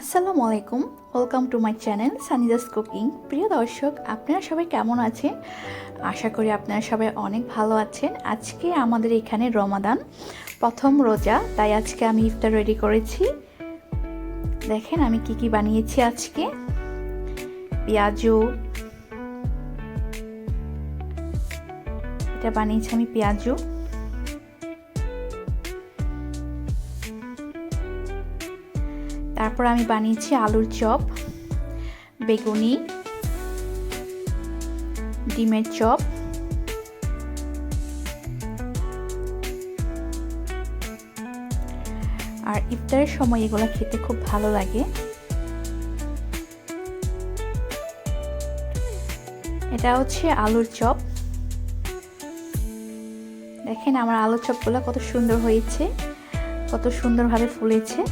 আসসালামু আলাইকুম welcome to my channel Sanidas cooking প্রিয় দর্শক, আপনারা সবাই কেমন আছেন? আশা করি আপনারা সবাই অনেক ভালো আছেন। আজকে আমাদের এখানে রমাদান, প্রথম রোজা, তাই আজকে আমি ইফতার রেডি করেছি। দেখেন আমি কি কি বানিয়েছি আজকে। পেঁয়াজু, এটা বানিয়েছি আমি পেঁয়াজু। তারপর আমি বানিয়েছি আলুর চপ, বেগুনি, ডিমের চপ, আর ইফতারের সময় এগুলো খেতে খুব ভালো লাগে। এটা হচ্ছে আলুর চপ। দেখেন আমার আলুর চপগুলো কত সুন্দর হয়েছে, কত সুন্দরভাবে ফুলেছে।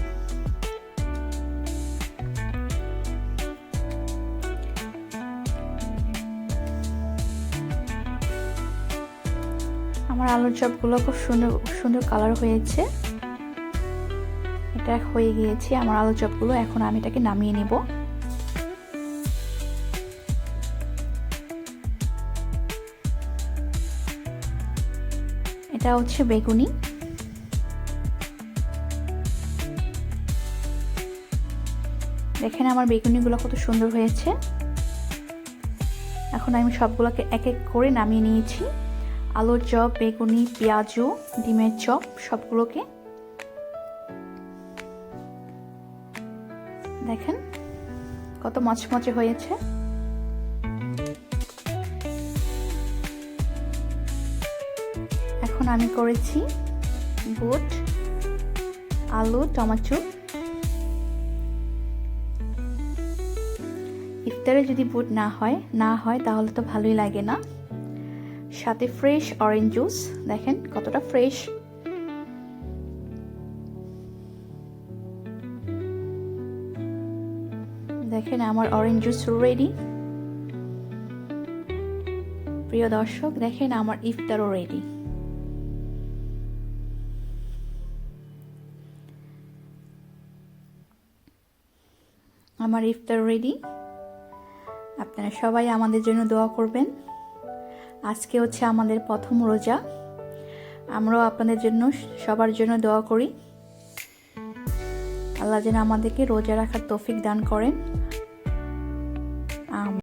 আমার আলুর চপগুলো খুব সুন্দর সুন্দর কালার হয়েছে। এটা হয়ে গিয়েছে, আমার আলুর চপগুলো। এখন আমি এটাকে নামিয়ে নেব। এটা হচ্ছে বেগুনি। দেখেন আমার বেগুনিগুলো কত সুন্দর হয়েছে। এখন আমি সবগুলোকে এক এক করে নামিয়ে নিয়েছি। আলুর চপ, বেগুনি, পেঁয়াজু, ডিমের চপ, সবগুলোকে দেখেন কত মচমচে হয়েছে। এখন আমি করেছি বুট, আলু, টমেটো। ইফতারে যদি বুট না হয় না হয়, তাহলে তো ভালোই লাগে না। সাথে ফ্রেশ অরেঞ্জ জুস দেখেন কতটা ফ্রেশ দেখেন আমার অরেঞ্জ জুস রেডি প্রিয় দর্শক, দেখেন আমার ইফতারও রেডি আমার ইফতার রেডি আপনারা সবাই আমাদের জন্য দোয়া করবেন। আজকে হচ্ছে আমাদের প্রথম রোজা। আমরাও আপনাদের জন্য সবার জন্য দোয়া করি। আল্লাহ যেন আমাদেরকে রোজা রাখার তৌফিক দান করেন।